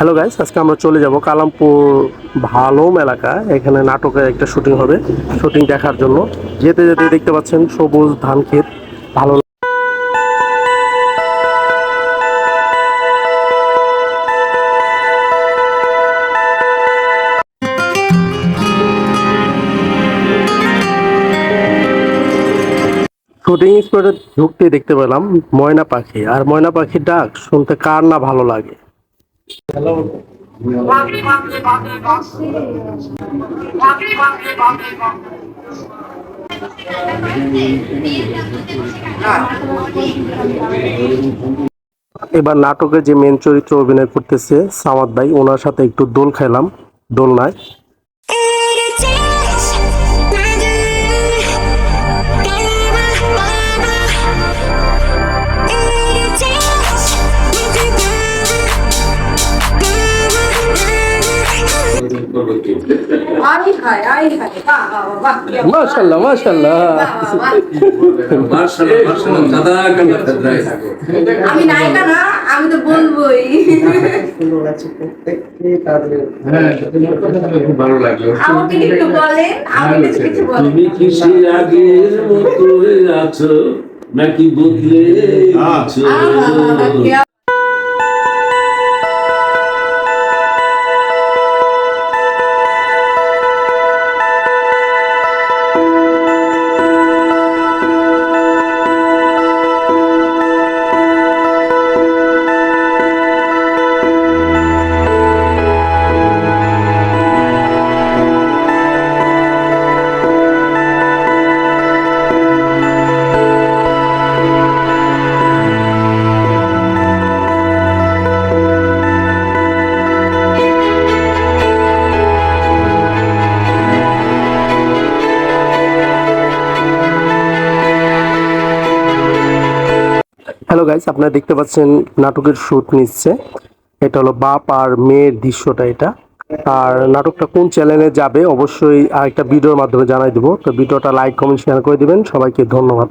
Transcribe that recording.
Hello guys আজকে আমরা চলে যাব কালামপুর ভালোম এলাকা। এখানে নাটকের একটা শুটিং হবে। শুটিং দেখার জন্য। যেতে যেতে দেখতে পাচ্ছেন সবুজ ধান ক্ষেত। ভালো শুটিং স্পটে ঢুকতে দেখতে পেলাম ময়না পাখি। আর ময়না পাখির ডাক শুনতে কার না ভালো লাগে? এবার নাটকে যে মেন চরিত্র অভিনয় করতেছে সামাদ ভাই, ওনার সাথে একটু দোল খেলাম দোলনায় মাশাল্লাহ মাশাল্লাহ আমি নায়িকা না আমি তো বলবোই। হ্যাঁ ভালো লাগল। আমাকে একটু বলেন আমি কিছু কিছু বলেন তুমি কি সে আগের মতোই আছো নাকি বদলে আছো? হ্যালো গাইস আপনারা দেখতে পাচ্ছেন নাটকের শ্যুট নিচ্ছে। এটা হলো বাপ আর মেয়ের দৃশ্যটা এটা। আর নাটকটা কোন চ্যানেলে যাবে অবশ্যই আরেকটা ভিডিওর মাধ্যমে জানাই দেবো। তো ভিডিওটা লাইক কমেন্ট শেয়ার করে দেবেন। সবাইকে ধন্যবাদ।